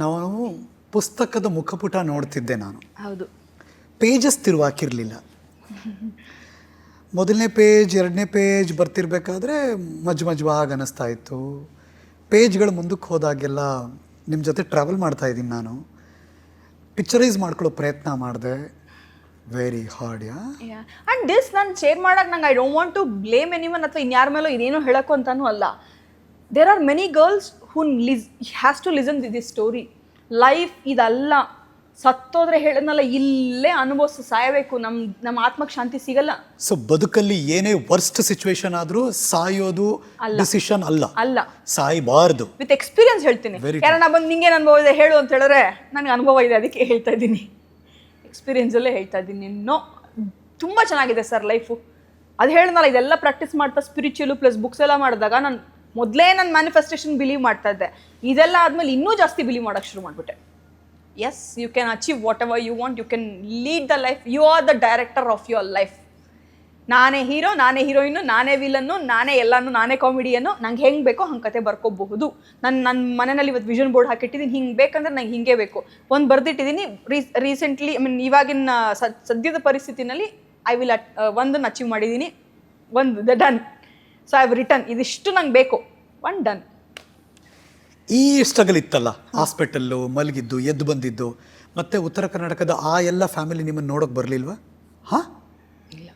ನಾವು ಪುಸ್ತಕದ ಮುಖಪುಟ ನೋಡ್ತಿದ್ದೆ ನಾನು. ಹೌದು. ಪೇಜಸ್ ತಿರುವಾಕಿರಲಿಲ್ಲ ಮೊದಲನೇ ಪೇಜ್ ಎರಡನೇ ಪೇಜ್ ಬರ್ತಿರ್ಬೇಕಾದ್ರೆ ಮಜ್ ಮಜ್ವಾಗಿ ಅನ್ನಿಸ್ತಾ ಇತ್ತು. ಪೇಜ್ಗಳು ಮುಂದಕ್ಕೆ ಹೋದಾಗೆಲ್ಲ ನಿಮ್ಮ ಜೊತೆ ಟ್ರಾವೆಲ್ ಮಾಡ್ತಾ ಇದ್ದೀನಿ ನಾನು. ಪಿಕ್ಚರೈಸ್ ಮಾಡ್ಕೊಳ್ಳೋ ಪ್ರಯತ್ನ ಮಾಡಿದೆ. Very hard yeah? And this ನಾನು ಶೇರ್ ಮಾಡೋಕ್ಕೆ ನಂಗೆ I don't want to blame anyone ಅಥವಾ ಇನ್ಯಾರ ಮೇಲೂ ಇದೇನು ಹೇಳೋಕ್ಕೂ ಅಂತಾನೂ ಅಲ್ಲ. There are many girls who ಲಿಸ್ has to listen the this story life ಇದಲ್ಲ. ಸತ್ತೋದ್ರೆ ಹೇಳದ್ನಲ್ಲ ಇಲ್ಲೇ ಅನುಭವಿಸಿ ಸಾಯಬೇಕು. ನಮ್ಮ ನಮ್ಮ ಆತ್ಮಕ್ಕೆ ಶಾಂತಿ ಸಿಗಲ್ಲ. ಸೊ ಬದುಕಲ್ಲಿ ಏನೇ ವರ್ಸ್ಟ್ ಸಿಚುವೇಶನ್ ಆದರೂ ಸಾಯೋದು ಡಿಸಿಷನ್ ಅಲ್ಲ. ಅಲ್ಲ. ಸಾಯಬಾರ್ದು. ವಿತ್ ಎಕ್ಸ್ಪೀರಿಯನ್ಸ್ ಹೇಳ್ತೀನಿ. Very ಯಾರನ್ನ ಬಂದು ನಿಂಗೇನು ಅನುಭವ ಇದೆ ಹೇಳು ಅಂತ ಹೇಳಿದ್ರೆ ನನಗೆ ಅನುಭವ ಇದೆ ಅದಕ್ಕೆ ಹೇಳ್ತಾ ಇದ್ದೀನಿ. ಎಕ್ಸ್ಪೀರಿಯನ್ಸಲ್ಲೇ ಹೇಳ್ತಾ ಇದ್ದೀನಿ. ನೋ ತುಂಬ ಚೆನ್ನಾಗಿದೆ ಸರ್ ಲೈಫು ಅದು ಹೇಳಿದ್ನಲ್ಲ ಇದೆಲ್ಲ ಪ್ರಾಕ್ಟೀಸ್ ಮಾಡ್ತಾ ಸ್ಪಿರಿಚುವಲು ಪ್ಲಸ್ ಬುಕ್ಸ್ ಎಲ್ಲ ಮಾಡಿದಾಗ ನಾನು ಮೊದಲೇ ನಾನು ಮ್ಯಾನಿಫೆಸ್ಟೇಷನ್ ಬಿಲೀವ್ ಮಾಡ್ತಾ ಇದ್ದೆ. ಇದೆಲ್ಲ ಆದಮೇಲೆ ಇನ್ನೂ ಜಾಸ್ತಿ ಬಿಲೀವ್ ಮಾಡೋಕ್ಕೆ ಶುರು ಮಾಡಿಬಿಟ್ಟೆ. Yes you can achieve whatever you want you can lead the life you are the director of your life ನಾನೇ ಹೀರೋ ನಾನೇ ಹೀರೋಯಿನು ನಾನೇ ವಿಲನ್ನು ನಾನೇ ಎಲ್ಲನೂ, ನಾನೇ ಕಾಮಿಡಿಯನ್ನು ನಂಗೆ ಹೆಂಗೆ ಬೇಕೋ ಹಂಗೆ ಕತೆ ಬರ್ಕೋಬಹುದು. ನನ್ನ ನನ್ನ ಮನೆಯಲ್ಲಿ ಇವತ್ತು ವಿಷನ್ ಬೋರ್ಡ್ ಹಾಕಿಟ್ಟಿದ್ದೀನಿ ಹಿಂಗೆ ಬೇಕಂದ್ರೆ ನಂಗೆ ಹಿಂಗೆ ಬೇಕು. ಒಂದು ಬರೆದಿಟ್ಟಿದ್ದೀನಿ ರೀ ರೀಸೆಂಟ್ಲಿ ಐ ಮೀನ್ ಇವಾಗಿನ ಸದ್ಯದ ಪರಿಸ್ಥಿತಿನಲ್ಲಿ ಐ ವಿಲ್ ಅಟ್ ಒಂದನ್ನು ಅಚೀವ್ ಮಾಡಿದ್ದೀನಿ ಒಂದು, the done so I have return ಇದಿಷ್ಟು ನಂಗೆ ಬೇಕು. ಒನ್ ಡನ್ ಈ ಸ್ಟ್ರಗಲ್ ಇತ್ತಲ್ಲ? ಹಾಸ್ಪಿಟಲ್ಲು ಮಲಗಿದ್ದು ಎದ್ದು ಬಂದಿದ್ದು ಮತ್ತೆ ಉತ್ತರ ಕರ್ನಾಟಕದ ಆ ಎಲ್ಲ ಫ್ಯಾಮಿಲಿ ನಿಮ್ಮನ್ನು ನೋಡೋಕೆ ಬರಲಿಲ್ವಾ? ಹಾಂ? ಇಲ್ಲ.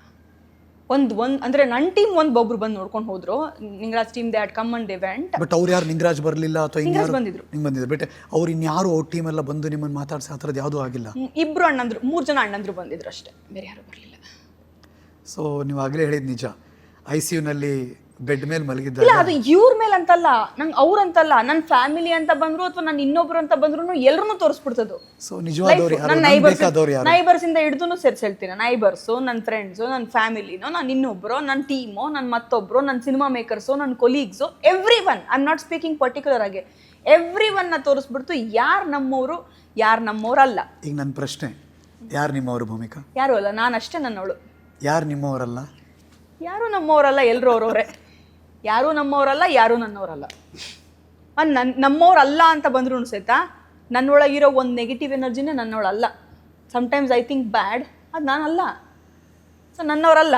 ಒಂದು ಒಂದು ಅಂದರೆ ನನ್ನ ಟೀಮ್ ಒಂದು ಒಬ್ರು ಬಂದು ನೋಡ್ಕೊಂಡು ಹೋದ್ರು. Ningaraj team they at come and event but ಅವ್ರು ಯಾರು? ನಿಂಗರಾಜ್ ಬರಲಿಲ್ಲ ಅಥವಾ ಇಂಗ್ರಾಜ್ ಬಂದಿದ್ರು. ನಿಮ್ಮ ಬಂದಿದ್ರು. ಬಟ್ ಅವ್ರು ಇನ್ಯಾರು ಅವ್ರ ಟೀಮ್ ಎಲ್ಲ ಬಂದು ನಿಮ್ಮನ್ನು ಮಾತಾಡ್ಸಿ ಆ ಥರದ್ದು ಯಾವುದೂ ಆಗಿಲ್ಲ? ಇಬ್ಬರು ಅಣ್ಣಂದ್ರು ಮೂರು ಜನ ಅಣ್ಣಂದ್ರು ಬಂದಿದ್ರು ಅಷ್ಟೇ. ಬೇರೆ ಯಾರು ಬರಲಿಲ್ಲ. ಸೊ ನೀವು ಆಗಲೇ ಹೇಳಿದ ನಿಜ. ಐ ಸಿ ಯುನಲ್ಲಿ ಬೆಡ್ ಮೇಲೆ ಇಲ್ಲ ಮಲಗಿದ್ದಾಗ ಅದು ಇವ್ರ ಮೇಲೆ ಅಂತಲ್ಲ ನಂಗೆ ಅವ್ರಂತಲ್ಲ ನನ್ನ ಫ್ಯಾಮಿಲಿ ಅಂತ ಬಂದ್ರು ಅಥವಾ ನನ್ನ ಇನ್ನೊಬ್ರು ಅಂತ ಬಂದ್ರು ಎಲ್ಲರೂ ತೋರಿಸ್ಬಿಡ್ತದು ಸೊ ನಿಜವಾದವ್ರು ನೈಬರ್ಸ್ ಯಾರು ನೈಬರ್ಸ್ ಇಂದ ಹಿಡಿದು ಸೇರ್ಸಿ ಹೇಳ್ತೀನಿ ನೈಬರ್ಸು ನನ್ನ ಫ್ರೆಂಡ್ಸು ನನ್ನ ಫ್ಯಾಮಿಲಿನೋ ನನ್ನ ಇನ್ನೊಬ್ರು ನನ್ನ ಟೀಮು ನನ್ನ ಮತ್ತೊಬ್ರು ನನ್ನ ಸಿನಿಮಾ ಮೇಕರ್ಸು ನನ್ನ colleagues everyone I am not speaking particular ಆಗಿ ಎವ್ರಿ ಒನ್ನ ತೋರಿಸ್ಬಿಡ್ತು ಯಾರು ನಮ್ಮವರು ಯಾರು ನಮ್ಮವ್ರಲ್ಲ ಈಗ ನನ್ನ ಪ್ರಶ್ನೆ ಯಾರು ನಿಮ್ಮವ್ರ ಭೂಮಿಕಾ? ಯಾರು ಅಲ್ಲ ನಾನು ಅಷ್ಟೇ ನನ್ನವಳು. ಯಾರು ನಿಮ್ಮವರಲ್ಲ? ಯಾರು ನಮ್ಮವರಲ್ಲ ಎಲ್ಲರೂ ಅವ್ರವ್ರೆ. ಯಾರೂ ನಮ್ಮವರಲ್ಲ ಯಾರೂ ನನ್ನವರಲ್ಲ. ಅನ್ ನನ್ ನಮ್ಮವ್ರಲ್ಲ ಅಂತ ಬಂದ್ರೂ ಸಹಿತ ನನ್ನೊಳಗಿರೋ ಒಂದು ನೆಗೆಟಿವ್ ಎನರ್ಜಿನೇ ನನ್ನೊಳಲ್ಲ. ಸಮ್ಟೈಮ್ಸ್ ಐ ಥಿಂಕ್ ಬ್ಯಾಡ್ ಅದು ನಾನಲ್ಲ. ಸೊ ನನ್ನವರಲ್ಲ.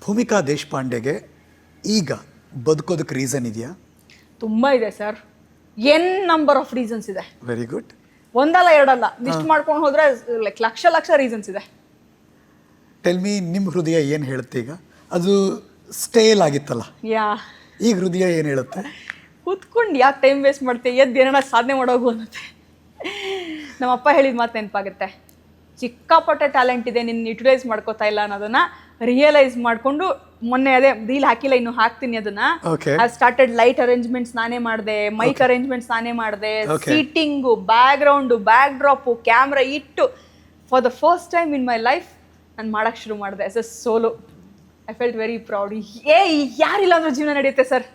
ಭೂಮಿಕಾ ದೇಶಪಾಂಡೆಗೆ ಈಗ ಬದುಕೋದಕ್ಕೆ ರೀಸನ್ ಇದೆಯಾ? ತುಂಬ ಇದೆ sir N number of reasons ಇದೆ. ವೆರಿ ಗುಡ್ ಒಂದಲ್ಲ ಎರಡಲ್ಲ. ಲಿಸ್ಟ್ ಮಾಡ್ಕೊಂಡು ಹೋದರೆ ಲೈಕ್ ಲಕ್ಷ ಲಕ್ಷ ರೀಸನ್ಸ್ ಇದೆ. ಟೆಲ್ ಮೀ ನಿಮ್ಮ ಹೃದಯ ಏನು ಹೇಳುತ್ತೆ ಈಗ? ಅದು ಸ್ಟೇಲ್ ಆಗಿತ್ತಲ್ಲ. ಯಾ. ಈಗ ಹೃದಯ ಏನು ಹೇಳುತ್ತೆ? ಕೂತ್ಕೊಂಡು ಯಾಕೆ ಟೈಮ್ ವೇಸ್ಟ್ ಮಾಡ್ತೀವಿ ಎದ್ದು ಏನಾರ ಸಾಧನೆ ಮಾಡೋಗು ಅನ್ನತ್ತೆ. ನಮ್ಮಪ್ಪ ಹೇಳಿದ ಮಾತು ನೆನಪಾಗುತ್ತೆ. ಸಿಕ್ಕಾಪಟ್ಟೆ ಟ್ಯಾಲೆಂಟ್ ಇದೆ ನಿನ್ನ ಯುಟಿಲೈಸ್ ಮಾಡ್ಕೋತಾ ಇಲ್ಲ ಅನ್ನೋದನ್ನ ರಿಯಲೈಸ್ ಮಾಡಿಕೊಂಡು ಮೊನ್ನೆ ಅದೇ ರೀಲ್ ಹಾಕಿಲ್ಲ ಇನ್ನು ಹಾಕ್ತೀನಿ ಅದನ್ನ. ಐ ಸ್ಟಾರ್ಟೆಡ್ ಲೈಟ್ ಅರೇಂಜ್ಮೆಂಟ್ಸ್ ನಾನೇ ಮಾಡಿದೆ ಮೈಕ್ ಅರೇಂಜ್ಮೆಂಟ್ಸ್ ನಾನೇ ಮಾಡಿದೆ. Seating background backdrop camera ಇಟ್ಟು for the first time in my life ನಾನು ಮಾಡೋಕ್ಕೆ ಶುರು ಮಾಡಿದೆ as as solo I felt very proud ಏ ಯಾರಿಲ್ಲ ಅಂದ್ರೆ ಜೀವನ ನಡೆಯುತ್ತೆ sir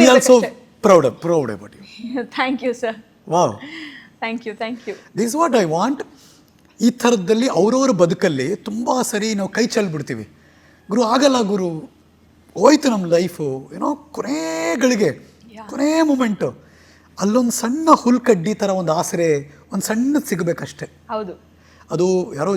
we also proud proud about you thank you sir wow thank you thank you this what I want ಈ ಥರದಲ್ಲಿ ಅವ್ರವ್ರ ಬದುಕಲ್ಲಿ ತುಂಬ ಸರಿ ನಾವು ಕೈ ಚೆಲ್ಬಿಡ್ತೀವಿ. ಗುರು ಆಗಲ್ಲ ಗುರು. ಹೋಯ್ತು ನಮ್ಮ ಲೈಫು ಏನೋ ಕೊನೆಗಳಿಗೆ ಕೊನೆ ಮೂಮೆಂಟು ಅಲ್ಲೊಂದು ಸಣ್ಣ ಹುಲ್ಕಡ್ಡಿ ಥರ ಒಂದು ಆಸರೆ ಒಂದು ಸಣ್ಣದು ಸಿಗಬೇಕಷ್ಟೆ. ಹೌದು. ಅದು ಯಾರೋ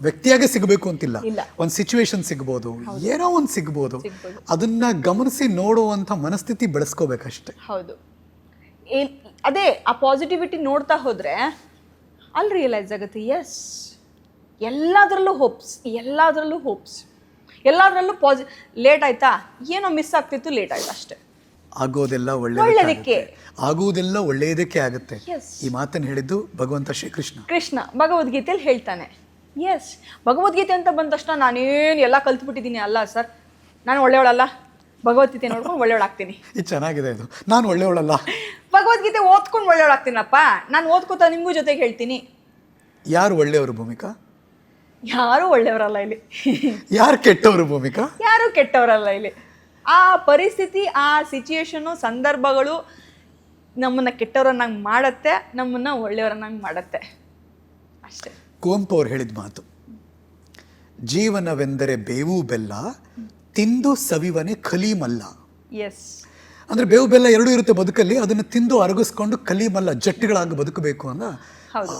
ವ್ಯಕ್ತಿಯಾಗೆ ಸಿಗಬೇಕು ಅಂತಿಲ್ಲ. ಇಲ್ಲ. ಒಂದು ಸಿಚುವೇಶನ್ ಸಿಗ್ಬೋದು. ಏನೋ ಒಂದು ಸಿಗ್ಬೋದು. ಅದನ್ನ ಗಮನಿಸಿ ನೋಡುವಂಥ ಮನಸ್ಥಿತಿ ಬೆಳೆಸ್ಕೋಬೇಕಷ್ಟೆ. ಹೌದು. ಅದೇ ಆ ಪಾಸಿಟಿವಿಟಿ ನೋಡ್ತಾ ಹೋದ್ರೆ ಅಲ್ಲಿ ರಿಯಲೈಸ್ ಆಗುತ್ತೆ ಎಸ್ ಎಲ್ಲದರಲ್ಲೂ ಹೋಪ್ಸ್ ಎಲ್ಲದರಲ್ಲೂ ಹೋಪ್ಸ್ ಎಲ್ಲದರಲ್ಲೂ ಪಾಸಿ ಲೇಟ್ ಆಯ್ತಾ? ಏನೋ ಮಿಸ್ ಆಗ್ತಿತ್ತು ಲೇಟ್ ಆಯ್ತು ಅಷ್ಟೇ. ಆಗೋದೆಲ್ಲ. ಒಳ್ಳೆಯದಕ್ಕೆ ಆಗುವುದೆಲ್ಲ ಒಳ್ಳೆಯದಕ್ಕೆ ಆಗುತ್ತೆ. ಈ ಮಾತನ್ನು ಹೇಳಿದ್ದು ಭಗವಂತ ಶ್ರೀಕೃಷ್ಣ. ಕೃಷ್ಣ ಭಗವದ್ಗೀತೆಯಲ್ಲಿ ಹೇಳ್ತಾನೆ ಎಸ್ ಭಗವದ್ಗೀತೆ ಅಂತ ಬಂದ ತಕ್ಷಣ ನಾನೇನು ಎಲ್ಲ ಕಲ್ತ್ಬಿಟ್ಟಿದ್ದೀನಿ. ಅಲ್ಲ ಸರ್ ನಾನು ಒಳ್ಳೆಯವಳಲ್ಲ. ಭಗವದ್ಗೀತೆ ನೋಡ್ಕೊಂಡು ಒಳ್ಳೆಯವಳಾಗ್ತೀನಿ ಇದು ಚೆನ್ನಾಗಿದೆ ಇದು. ನಾನು ಒಳ್ಳೆಯವಳಲ್ಲ. ಭಗವದ್ಗೀತೆ ಓದ್ಕೊಂಡು ಒಳ್ಳೆಯವಳಾಗ್ತೀನಪ್ಪ ನಾನು ಓದ್ಕೋತಾ ನಿಮಗೂ ಜೊತೆಗೆ ಹೇಳ್ತೀನಿ. ಯಾರು ಒಳ್ಳೆಯವರು ಭೂಮಿಕಾ? ಯಾರೂ ಒಳ್ಳೆಯವರಲ್ಲ ಇಲ್ಲಿ. ಯಾರು ಕೆಟ್ಟವರು ಭೂಮಿಕಾ? ಯಾರು ಕೆಟ್ಟವರಲ್ಲ ಇಲ್ಲಿ. ಆ ಪರಿಸ್ಥಿತಿ ಆ ಸಿಚುಯೇಷನು ಸಂದರ್ಭಗಳು ನಮ್ಮನ್ನು ಕೆಟ್ಟವರನ್ನಾಗಿ ಮಾಡತ್ತೆ ನಮ್ಮನ್ನು ಒಳ್ಳೆಯವರನ್ನಾಗಿ ಮಾಡತ್ತೆ. ಅಷ್ಟೇ. ಕುವೆಂಪು ಅವ್ರು ಹೇಳಿದ ಮಾತು. ಜೀವನವೆಂದರೆ ಬೇವು ಬೆಲ್ಲ ತಿಂದು ಸವಿವನೆ ಕಲೀಮಲ್ಲ ಎಸ್ ಅಂದ್ರೆ ಬೇವು ಬೆಲ್ಲ ಎರಡೂ ಇರುತ್ತೆ ಬದುಕಲ್ಲಿ ಅದನ್ನು ತಿಂದು ಅರಗಿಸ್ಕೊಂಡು ಕಲೀಮಲ್ಲ ಜಟ್ಟಿಗಳಾಗಿ ಬದುಕಬೇಕು ಅಂತ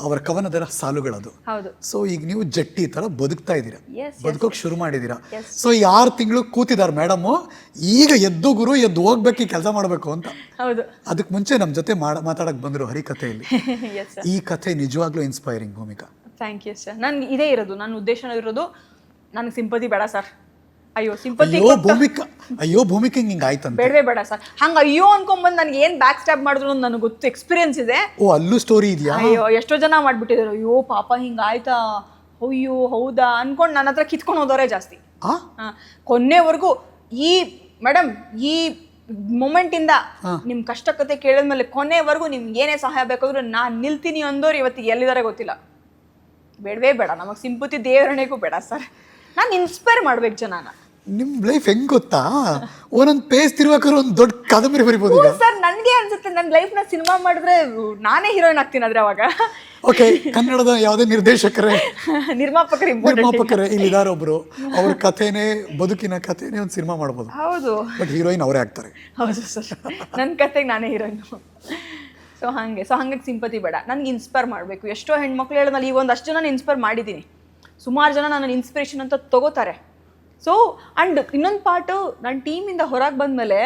ಅವರ ಕವನದ ಸಾಲುಗಳದು. ಸೊ ಈಗ ನೀವು ಜಟ್ಟಿ ತರ ಬದುಕ್ತಾ ಇದ್ದೀರಾ? ಬದುಕೋಕೆ ಶುರು ಮಾಡಿದ್ದೀರಾ? ಸೊ ಈ ಆರು ತಿಂಗಳು ಕೂತಿದ್ದಾರೆ ಮೇಡಮ್ ಈಗ ಎದ್ದು ಗುರು ಎದ್ದು ಹೋಗ್ಬೇಕು ಈ ಕೆಲಸ ಮಾಡಬೇಕು ಅಂತ. ಅದಕ್ಕೆ ಮುಂಚೆ ನಮ್ಮ ಜೊತೆ ಮಾಡ ಮಾತಾಡಕ್ ಬಂದರು ಹರಿಕಥೆಯಲ್ಲಿ. ಈ ಕಥೆ ನಿಜವಾಗ್ಲೂ inspiring Bhoomika. Thank you sir ನನ್ಗೆ ಇದೇ ಇರೋದು ನನ್ನ ಉದ್ದೇಶ ಇರೋದು ನನಗೆ ಸಿಂಪತಿ ಬೇಡ ಸರ್ ಅಯ್ಯೋ ಸಿಂಪತಿ ಅಯ್ಯೋ ಭೂಮಿಕ ಅಯ್ಯೋ ಭೂಮಿಕಾ ಹಿಂಗೆ ಆಯ್ತಂತ. ಬೇಡವೇ ಬೇಡ ಸರ್ ಹಂಗ ಅಯ್ಯೋ ಅನ್ಕೊಂಬಂದು ನನಗೆ ಏನು ಬ್ಯಾಕ್ ಸ್ಟ್ಯಾಪ್ ಮಾಡಿದ್ರು ಅಂತ ನನಗೆ ಗೊತ್ತು ಎಕ್ಸ್ಪೀರಿಯನ್ಸ್ ಇದೆ. ಓ ಅಲ್ಲೂ ಸ್ಟೋರಿ ಇದೆಯಾ? ಅಯ್ಯೋ ಎಷ್ಟೋ ಜನ ಮಾಡ್ಬಿಟ್ಟಿದ್ದಾರೆ ಅಯ್ಯೋ ಪಾಪ ಹಿಂಗಾಯ್ತಾ ಅಯ್ಯೋ ಹೌದಾ? ಅನ್ಕೊಂಡು ನನ್ನ ಹತ್ರ ಕಿತ್ಕೊಂಡು ಹೋದವರೇ ಜಾಸ್ತಿ. ಕೊನೆವರೆಗೂ ಈ ಮೇಡಮ್ ಈ ಮೊಮೆಂಟಿಂದ ನಿಮ್ಮ ಕಷ್ಟ ಕತೆ ಕೇಳಿದ್ಮೇಲೆ ಕೊನೆವರೆಗೂ ನಿಮ್ಗೆ ಏನೇ ಸಹಾಯ ಬೇಕಾದ್ರೂ ನಾನು ನಿಲ್ತೀನಿ ಅಂದೋರು ಇವತ್ತಿಗೆ ಎಲ್ಲಿದ್ದಾರೆ ಗೊತ್ತಿಲ್ಲ. ಬೇಡವೇ ಬೇಡ. ನಮಗೆ ಸಿಂಪತಿ ದೇವರಣೆಗೂ ಬೇಡ ಸರ್. ನಾನು ಇನ್ಸ್ಪೈರ್ ಮಾಡ್ಬೇಕು ಜನನ. ನಿಮ್ ಲೈಫ್ ಹೆಂಗ್ ಗೊತ್ತಾ? ಒಂದೊಂದು ಪೇಸ್ ತಿರ್ಬೇಕಾದ್ರೆ ಒಂದು ದೊಡ್ಡ ಕಾದಂಬರಿ ಬರಿಬೋದು ಈಗ. ಸರ್ ನನಗೆ ಅನ್ಸುತ್ತೆ ನನ್ನ ಲೈಫ್ನ ಸಿನಿಮಾ ಮಾಡಿದ್ರೆ ನಾನೇ ಹೀರೋಯಿನ್ ಆಗ್ತೀನಿ ಆದ್ರೆ ಅವಾಗ. ಓಕೆ ಕನ್ನಡದ ಯಾವುದೇ ನಿರ್ದೇಶಕರೇ? ನಿರ್ಮಾಪಕರು ನಿರ್ಮಾಪಕರೇ ನಿರ್ಮಾಪಕರೇ ಇಲ್ಲಿದ್ದಾರೆ ಒಬ್ರು. ಅವ್ರ ಕಥೆನೇ ಬದುಕಿನ ಕಥೆನೇ ಒಂದು ಸಿನಿಮಾ ಮಾಡ್ಬೋದು. ಹೌದು. ಬಟ್ ಹೀರೋಯಿನ್ ಅವರೇ ಆಗ್ತಾರೆ. ಹೌದು ಸರ್. ನನ್ನ ಕಥೆಗೆ ನಾನೇ ಹೀರೋಯಿನು ಸೊ ಹಾಗೆ, ಸೊ ಹಂಗಾಗಿ ಸಿಂಪತಿ ಬೇಡ. ನನಗೆ ಇನ್ಸ್ಪೈರ್ ಮಾಡಬೇಕು. ಎಷ್ಟೋ ಹೆಣ್ಮಕ್ಳು ಹೇಳಿದ್ಮೇಲೆ ಈಗ ಒಂದಷ್ಟು ಜನ ಇನ್ಸ್ಪೈರ್ ಮಾಡಿದ್ದೀನಿ. ಸುಮಾರು ಜನ ನನ್ನ ಇನ್ಸ್ಪಿರೇಷನ್ ಅಂತ ತಗೋತಾರೆ. ಸೊ ಆ್ಯಂಡ್ ಇನ್ನೊಂದು ಪಾರ್ಟು ನನ್ನ ಟೀಮಿಂದ ಹೊರಗೆ ಬಂದಮೇಲೆ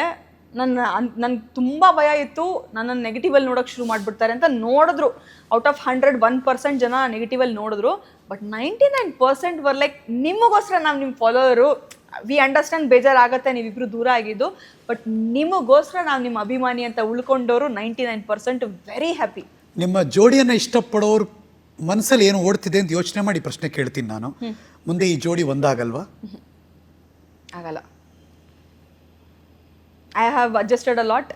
ನನ್ನ ನನಗೆ ತುಂಬ ಭಯ ಇತ್ತು. ನನ್ನನ್ನು ನೆಗೆಟಿವಲ್ಲಿ ನೋಡೋಕೆ ಶುರು ಮಾಡಿಬಿಡ್ತಾರೆ ಅಂತ ನೋಡಿದ್ರು. Out of hundred one percent ಜನ ನೆಗೆಟಿವಲ್ಲಿ ನೋಡಿದ್ರು. But ninety nine percent were like ನಿಮಗೋಸ್ಕರ ನಾವು ನಿಮ್ಮ ಫಾಲೋವರು ವಿ ಅಂಡರ್ಸ್ಟ್ಯಾಂಡ್ ಬೇಜಾರಾಗುತ್ತೆ ನೀವಿಬ್ರು ದೂರ ಆಗಿದ್ದು ಬಟ್ ನಿಮಗೋಸ್ಕರ ನಾವು ನಿಮ್ಮ ಅಭಿಮಾನಿ ಅಂತ ಉಳ್ಕೊಂಡವರು ninety nine percent very happy ನಿಮ್ಮ ಜೋಡಿಯನ್ನು ಇಷ್ಟಪಡೋರು ಮನಸ್ಸಲ್ಲಿ ಏನು ಓಡ್ತಿದೆ ಅಂತ ಯೋಚನೆ ಮಾಡಿ ಪ್ರಶ್ನೆ ಕೇಳ್ತೀನಿ ನಾನು. ಮುಂದೆ ಈ ಜೋಡಿ ಒಂದಾಗಲ್ವಾ? ಆಗಲ್ಲ. I have adjusted a lot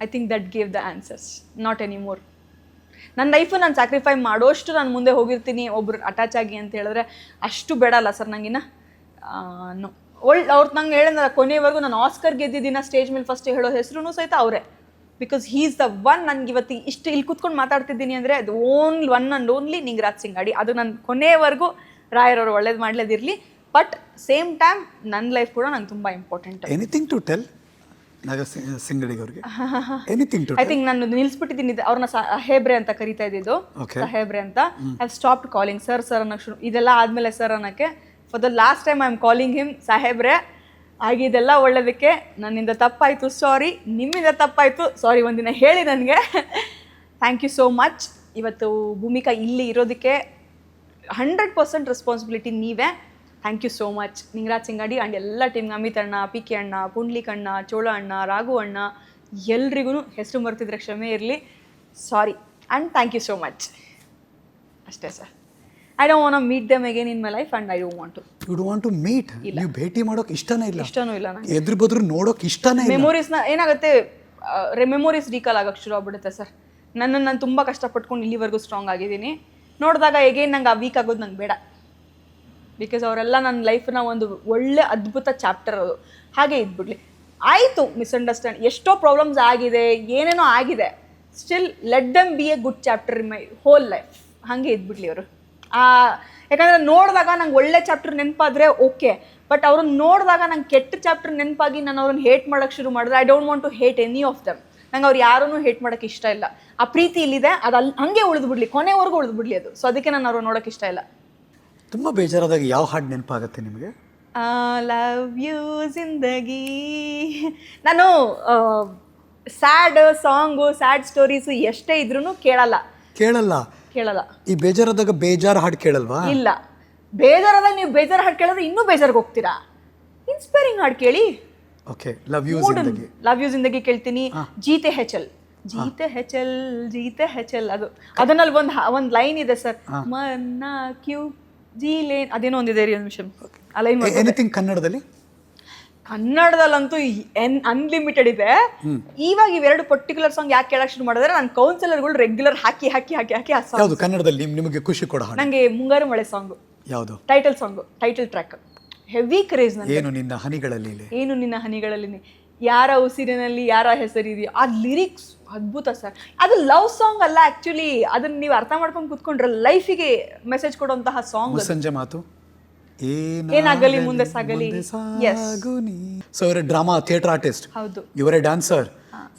I think that gave the answers not any more ನನ್ನ ಲೈಫು ನಾನು ಸ್ಯಾಕ್ರಿಫೈ ಮಾಡೋಷ್ಟು ನಾನು ಮುಂದೆ ಹೋಗಿರ್ತೀನಿ ಒಬ್ರು ಅಟ್ಯಾಚ್ ಆಗಿ ಅಂತ ಹೇಳಿದ್ರೆ ಅಷ್ಟು ಬೇಡಲ್ಲ ಸರ್ ನಂಗಿನ್ನ. ನೋ ಒಳ್ಳೆ ಅವ್ರು ನಂಗೆ ಹೇಳಿದ ಕೊನೆವರೆಗೂ ನಾನು ಆಸ್ಕರ್ ಗೆದ್ದಿದ್ದೀನ ಸ್ಟೇಜ್ ಮೇಲೆ ಫಸ್ಟ್ ಹೇಳೋ ಹೆಸರು ಸಹಿತ ಅವರೇ. Because he is the one ನನಗೆ ಇವತ್ತು ಇಷ್ಟು ಇಲ್ಲಿ ಕೂತ್ಕೊಂಡು ಮಾತಾಡ್ತಿದ್ದೀನಿ ಅಂದರೆ ಅದು only one and only Ningaraj Singadi ಅದು ನನ್ನ ಕೊನೆವರೆಗೂ ರಾಯರವರು ಒಳ್ಳೇದು ಮಾಡ್ಲೇದಿರಲಿ. ಬಟ್ ಸೇಮ್ ಟೈಮ್ ನನ್ನ ಲೈಫ್ ಕೂಡ ನಂಗೆ ತುಂಬ ಇಂಪಾರ್ಟೆಂಟ್ ಎನಿಥಿಂಗ್ ಟು ಟೆಲ್ ನಾಗ ಸಿಂಗಡಿಗವ್ರಿಗೆ ಎನಿಥಿಂಗ್ ಟು ಐ ಥಿಂಕ್ ನಾನು ನಿಲ್ಲಿಸ್ಬಿಟ್ಟಿದ್ದೀನಿ ಅವ್ರನ್ನ ಸಾಹೇಬ್ರೆ ಅಂತ ಕರಿತಾ ಇದ್ದಿದ್ದು. ಸಾಹೇಬ್ರೆ ಅಂತ. I stop calling sir sir ಅನ್ನೋಕೆ ಶುರು ಇದೆಲ್ಲ ಆದಮೇಲೆ sir ಅನ್ನೋಕ್ಕೆ for the last time I am calling him ಸಾಹೇಬ್ರೆ ಆಗಿದೆಲ್ಲ ಒಳ್ಳೆಯದಕ್ಕೆ ನನ್ನಿಂದ ತಪ್ಪಾಯಿತು. ಸಾರಿ ನಿಮ್ಮಿಂದ ತಪ್ಪಾಯಿತು. ಸಾರಿ ಒಂದಿನ ಹೇಳಿ ನನಗೆ. ಥ್ಯಾಂಕ್ ಯು ಸೋ ಮಚ್ ಇವತ್ತು ಭೂಮಿಕಾ ಇಲ್ಲಿ ಇರೋದಕ್ಕೆ ಹಂಡ್ರೆಡ್ ಪರ್ಸೆಂಟ್ ರೆಸ್ಪಾನ್ಸಿಬಿಲಿಟಿ ನೀವೇ. Thank you so much Ningaraj Singadi and ಎಲ್ಲ ಟೀಮ್ಗೆ ಅಮಿತ್ ಅಣ್ಣ ಪಿ ಕೆ ಅಣ್ಣ, ಪುಂಡ್ಲಿಕ್ ಅಣ್ಣ, ಚೋಳ ಅಣ್ಣ, ರಾಘು ಅಣ್ಣ ಎಲ್ರಿಗೂ ಹೆಸರು ಮರ್ತಿದ್ರೆ ಕ್ಷಮೆ ಇರಲಿ. Sorry and thank you so much ಅಷ್ಟೇ sir. I don't want meet them again in my life and I don't want to you don't want to meet ನೀವು ಭೇಟಿ ಮಾಡೋಕೆ ಇಷ್ಟನೇ ಇಲ್ಲ. ಇಷ್ಟನೂ ಇಲ್ಲ ನನಗೆ ಎದ್ರು ಬದ್ರು ನೋಡೋಕೆ ಇಷ್ಟನೇ ಇಲ್ಲ. ಮೆಮೊರೀಸ್ನ ಏನಾಗುತ್ತೆ ಮೆಮೊರೀಸ್ ರೀಕಾಲ್ ಆಗೋಕೆ ಶುರು ಆಗ್ಬಿಡುತ್ತೆ ಸರ್. ನನ್ನನ್ನು ನಾನು ತುಂಬ ಕಷ್ಟಪಟ್ಕೊಂಡು ಇಲ್ಲಿವರೆಗೂ ಸ್ಟ್ರಾಂಗ್ ಆಗಿದ್ದೀನಿ. ನೋಡಿದಾಗ ಎಗೇನ್ ನಂಗೆ ಆ ವೀಕ್ ಆಗೋದು ನಂಗೆ ಬೇಡ. ಬಿಕಾಸ್ ಅವರೆಲ್ಲ ನನ್ನ ಲೈಫ್ನ ಒಂದು ಒಳ್ಳೆ ಅದ್ಭುತ ಚಾಪ್ಟರ್ ಅದು. ಹಾಗೆ ಇದ್ಬಿಡ್ಲಿ. ಆಯಿತು ಮಿಸ್ಅಂಡರ್ಸ್ಟ್ಯಾಂಡ್ ಎಷ್ಟೋ ಪ್ರಾಬ್ಲಮ್ಸ್ ಆಗಿದೆ ಏನೇನೋ ಆಗಿದೆ. Still let them be a good chapter in my whole life ಹಾಗೆ ಇದ್ಬಿಡ್ಲಿ ಅವರು. ಯಾಕಂದರೆ ನೋಡಿದಾಗ ನಂಗೆ ಒಳ್ಳೆ ಚಾಪ್ಟರ್ ನೆನಪಾದರೆ ಓಕೆ ಬಟ್ ಅವ್ರನ್ನ ನೋಡಿದಾಗ ನಂಗೆ ಕೆಟ್ಟ ಚಾಪ್ಟರ್ ನೆನಪಾಗಿ ನಾನು ಅವ್ರನ್ನ ಹೇಟ್ ಮಾಡೋಕ್ಕೆ ಶುರು ಮಾಡಿದ್ರೆ I don't want to hate any of them ನಂಗೆ ಅವ್ರು ಯಾರನ್ನೂ ಹೇಟ್ ಮಾಡೋಕ್ಕೆ ಇಷ್ಟ ಇಲ್ಲ. ಆ ಪ್ರೀತಿ ಇಲ್ಲಿದೆ ಅದು ಅಲ್ಲಿ ಹಂಗೆ ಉಳಿದ್ಬಿಡ್ಲಿ ಕೊನೆವರೆಗೂ ಉಳಿದು ಬಿಡ್ಲಿ ಅದು. ಸೊ ಅದಕ್ಕೆ ನಾನು ಅವ್ರನ್ನ ನೋಡೋಕ್ಕೆ ಇಷ್ಟ ಇಲ್ಲ. ತುಂಬ ಬೇಜಾರಾದಾಗ ಯಾವ ಹಾಡು ನೆನಪಾಗುತ್ತೆ ನಿಮಗೆ? ಲವ್ ಯು ಜಿಂದಗಿ ನಾನು ಸ್ಯಾಡ್ ಸಾಂಗು ಸ್ಯಾಡ್ ಸ್ಟೋರೀಸು ಎಷ್ಟೇ ಇದ್ರೂ ಕೇಳಲ್ಲ. ಕೇಳಲ್ಲ. ಕೇಳಲ್ಲ. ಈ ಬೇಜಾರಾದಾಗ ಬೇಜಾರು ಹಾಡು ಕೇಳಲ್ವಾ? ಇಲ್ಲ. ಬೇಜಾರಾದಾಗ ನೀವು ಬೇಜಾರು ಹಾಡು ಕೇಳಿದ್ರೆ ಇನ್ನೂ ಬೇಜಾರಿಗೆ ಹೋಗ್ತೀರಾ? ಇನ್ಸ್ಪೈರಿಂಗ್ ಹಾಡು ಕೇಳಿ. Okay love you Zindagi. Love you Zindagi ಕೇಳ್ತೀನಿ. ಜೀತೆ ಹೆಚಲ್. ಜೀತೆ ಹೆಚಲ್ ಜೀತೆ ಹೆಚಲ್. ಅದು ಅದನ್ನಲ್ಲಿ ಒಂದು ಒಂದು ಲೈನ್ ಇದೆ ಸರ್. ಮನ್ನ ಕ್ಯೂ ಜೀಲೇನ್. ಅದೇನೋ ಒಂದಿದೆ ರೀ ಒಂದು ಆ ಲೈನ್ ಎನಿಥಿಂಗ್ ಕನ್ನಡದಲ್ಲಿ? ಕನ್ನಡದಲ್ಲಂತೂ ಎನ್ ಅನ್ಲಿಮಿಟೆಡ್ ಇದೆ. ಇವಾಗ ಇವೆರಡು ಪರ್ಟಿಕ್ಯುಲರ್ ಸಾಂಗ್ ಯಾಕೆ ಕೇಳಕ್ ಶುರು ಮಾಡಿದ್ರೆ ನನ್ನ ಕೌನ್ಸಿಲರ್ಗಳು ರೆಗ್ಯುಲರ್ ಹಾಕಿ ಹಾಕಿ ಹಾಕಿ ಹಾಕಿ ಆ ಸಾಂಗ್ ಕನ್ನಡದಲ್ಲಿ ನಿಮ್- ನಿಮಗೆ ಖುಷಿ ಕೊಡೋ ಹಾಡು. ನಂಗೆ ಮುಂಗಾರು ಮಳೆ ಸಾಂಗ್ ಯಾವುದು? Title song title track heavy craze ನನಗೆ ಏನು ನಿನ್ನ ಹನಿಗಳಲ್ಲಿ ಏನು ನಿನ್ನ ಹನಿಗಳಲ್ಲಿ ನೀ- ಯಾರ ಉಸಿರಿನಲ್ಲಿ ಯಾರ ಹೆಸರಿದೆಯೋ ಆ ಲಿರಿಕ್ಸ್ ಅದ್ಭುತ ಸರ್ ಅದು ಲವ್ ಸಾಂಗ್ ಅಲ್ಲ ಆ್ಯಕ್ಚುಲಿ ಅದನ್ನ ನೀವು ಅರ್ಥ ಮಾಡ್ಕೊಂಡು ಕೂತ್ಕೊಂಡ್ರೆ ಲೈಫಿಗೆ ಮೆಸೇಜ್ ಕೊಡುವಂತಹ ಸಾಂಗ್ ಸಂಜೆ ಮಾತು? ಏನಾಗಲಿ ಮುಂದೆ ಸಾಗಲಿ. ಸೊ ಇವರೇ ಡ್ರಾಮಾ ಥಿಯೇಟರ್ ಆರ್ಟಿಸ್ಟ್ ಹೌದು. ಇವರೇ ಡ್ಯಾನ್ಸರ್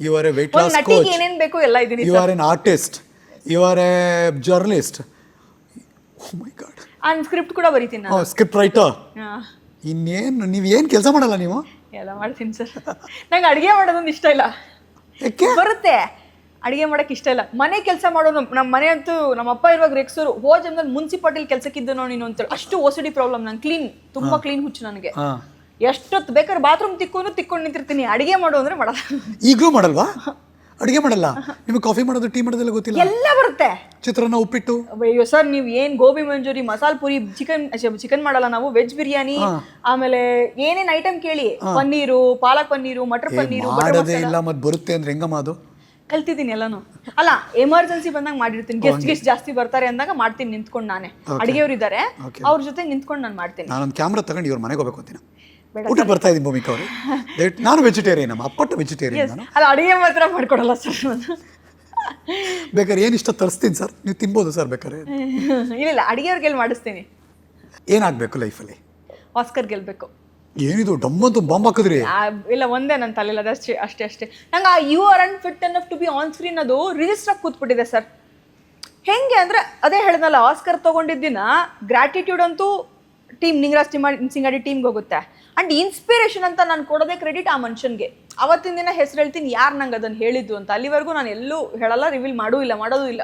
ಇವರೇ ವೆಯ್ಟ್ ಲಾಸ್ ಕೋಚ್ ಏನೇನ್ ಬೇಕು ಎಲ್ಲ ಇದೀನಿ you are an artist you are a journalist my god ನಾನು ಸ್ಕ್ರಿಪ್ಟ್ ಕೂಡ ಬರೀತೀನಿ ನಾನು. ಸ್ಕ್ರಿಪ್ಟ್ ರೈಟರ್ ಹಾ, ಇನ್ನೇನು ನೀವು ಏನು ಕೆಲಸ ಮಾಡಲ್ಲ ನೀವು? ಎಲ್ಲ ಮಾಡ್ತೀನಿ ಸರ್. ನಂಗೆ ಅಡುಗೆ ಮಾಡೋದೊಂದು ಇಷ್ಟ ಇಲ್ಲ. ಯಾಕೆ? ಬರುತ್ತೆ. ಅಡುಗೆ ಮಾಡಕ್ ಇಷ್ಟ ಇಲ್ಲ. ಮನೆ ಕೆಲಸ ಮಾಡೋ ನಮ್ಮ ಮನೆ ಅಂತೂ ನಮ್ಮ ಅಪ್ಪ ಇರುವಾಗ ರೆಕ್ಸೋರು ಹೋ ಜನದಲ್ಲಿ ಮುನ್ಸಿಪಾಲ್ಟಿಲಿ ಕೆಲಸಕ್ಕಿದ್ದು ನೋಡಿ ನೀನು ಅಂತೇಳಿ ಅಷ್ಟು ಓಸಿಡಿ ಪ್ರಾಬ್ಲಮ್ ನಂಗೆ ಕ್ಲೀನ್ ತುಂಬಾ ಕ್ಲೀನ್ ಹುಚ್ಚು ನನಗೆ. ಎಷ್ಟು ಎಷ್ಟೊತ್ತು ಬೇಕಾದ್ರೆ ಬಾತ್ರೂಮ್ ತಿಕ್ಕೊಂಡು ತಿಕ್ಕೊಂಡು ನಿಂತಿರ್ತೀನಿ. ಅಡುಗೆ ಮಾಡು ಅಂದ್ರೆ ಮಾಡಲ್ಲ. ಈಗಲೂ ಮಾಡಲ್ವಾ? ಅಡುಗೆ ಮಾಡಲ್ಲ? ನಿಮಗೆ ಕಾಫಿ ಮಾಡೋದು ಟೀ ಮಾಡೋದೆಲ್ಲ ಗೊತ್ತಿಲ್ಲ? ಎಲ್ಲ ಬರುತ್ತೆ. ಚಿತ್ರಾನ್ನ ಉಪ್ಪಿಟ್ಟು? ಅಯ್ಯೋ ಸರ್ ನೀವು ಏನು gobi manchurian masala puri chicken chicken ಮಾಡಲ್ಲ ನಾವು ವೆಜ್ ಬಿರಿಯಾನಿ ಆಮೇಲೆ ಏನೇನು ಐಟಮ್ ಕೇಳಿ? ಪನ್ನೀರು ಪಾಲಕ್ ಪನ್ನೀರು ಮಟರ್ ಪನ್ನೀರು ಮಾಡೋದೇ. ಇಲ್ಲ ಮತ್ತೆ ಬರುತ್ತೆ ಅಂದ್ರೆ ಹೆಂಗಮ್ಮ ಅದು? ಕಲ್ತಿದ್ದೀನಿ ಎಲ್ಲಾನು. ಅಲ್ಲ ಎಮರ್ಜೆನ್ಸಿ ಬಂದಾಗ ಮಾಡಿರ್ತೀನಿ. ಗೆಸ್ಟ್ ಗೆಸ್ಟ್ ಜಾಸ್ತಿ ಬರ್ತಾರೆ ಅಂದಾಗ ಮಾಡ್ತೀನಿ ನಿಂತ್ಕೊಂಡು ನಾನೇ. ಅಡಿಗೆಯವ್ರು ಇದ್ದಾರೆ ಅವ್ರ ಜೊತೆ ನಿಂತ್ಕೊಂಡು ನಾನು ಮಾಡ್ತೀನಿ. ನಾನೊಂದು ಕ್ಯಾಮ್ರಾ ತಗೊಂಡು ಇವ್ರ ಮನೆಗೆ ಹೋಗ್ಬೇಕು ಅಂತೀನಿ. ಊಟ ಬರ್ತಾ ಇದ್ದೀನಿ ಭೂಮಿಕಾ ಅವರು. ನಾನು ವೆಜಿಟೇರಿಯನ್ ಅಮ್ಮ ಅಪ್ಪಟ್ಟು ವೆಜಿಟೇರಿಯನ್ ನಾನು. ಅಲ್ಲ ಅಡಿಗೆ ಮಾತ್ರ ಮಾಡ್ಕೊಡಲ್ಲ ಸರ್ ಬೇಕಾದ್ರೆ ಏನು ಇಷ್ಟ ತರಿಸ್ತೀನಿ ಸರ್ ನೀವು ತಿನ್ಬೋದು ಸರ್ ಬೇಕಾದ್ರೆ. ಇಲ್ಲ ಇಲ್ಲ ಅಡಿಗೆಯವ್ರಿಗೆ ಮಾಡಿಸ್ತೀನಿ ಏನಾಗಬೇಕು ಲೈಫಲ್ಲಿ ಆಸ್ಕರ್ ಗೆಲ್ಬೇಕು. ಏನಿದು ಡಮ್ಮಂತೂ ಬಾಂಬ್ ಹಾಕಿದ್ರಿ? ಇಲ್ಲ, ಒಂದೇ ನನ್ನ ತಲೆಯಲ್ಲಿ ಅದಷ್ಟೇ ಅಷ್ಟೇ ಅಷ್ಟೇ ನಂಗೆ ಆ you are unfit enough to be on screen ಅದು ರಿಜಿಸ್ಟರ್ ಕೂತ್ಬಿಟ್ಟಿದೆ ಸರ್ ಹೆಂಗೆ ಅಂದ್ರೆ, ಅದೇ ಹೇಳ್ದಲ್ಲ ಆಸ್ಕರ್ ತಗೊಂಡಿದ್ದಿನ ಗ್ರಾಟಿಟ್ಯೂಡ್ ಅಂತೂ ಟೀಮ್ ನಿಂಗ್ರಾಜ್ ಟಿಮಾ ಸಿಂಗಾಡಿ ಟೀಮ್ಗೆ ಹೋಗುತ್ತೆ. ಅಂಡ್ ಇನ್ಸ್ಪಿರೇಷನ್ ಅಂತ ನಾನು ಕೊಡೋದೇ ಕ್ರೆಡಿಟ್ ಆ ಮನುಷ್ಯನ್ಗೆ. ಅವತ್ತಿನ ದಿನ ಹೆಸರು ಹೇಳ್ತೀನಿ, ಯಾರು ನಂಗೆ ಅದನ್ನು ಹೇಳಿದ್ದು ಅಂತ. ಅಲ್ಲಿವರೆಗೂ ನಾನು ಎಲ್ಲೂ ಹೇಳಲ್ಲ ರಿವೀಲ್ ಮಾಡೂ ಇಲ್ಲ ಮಾಡೋದು ಇಲ್ಲ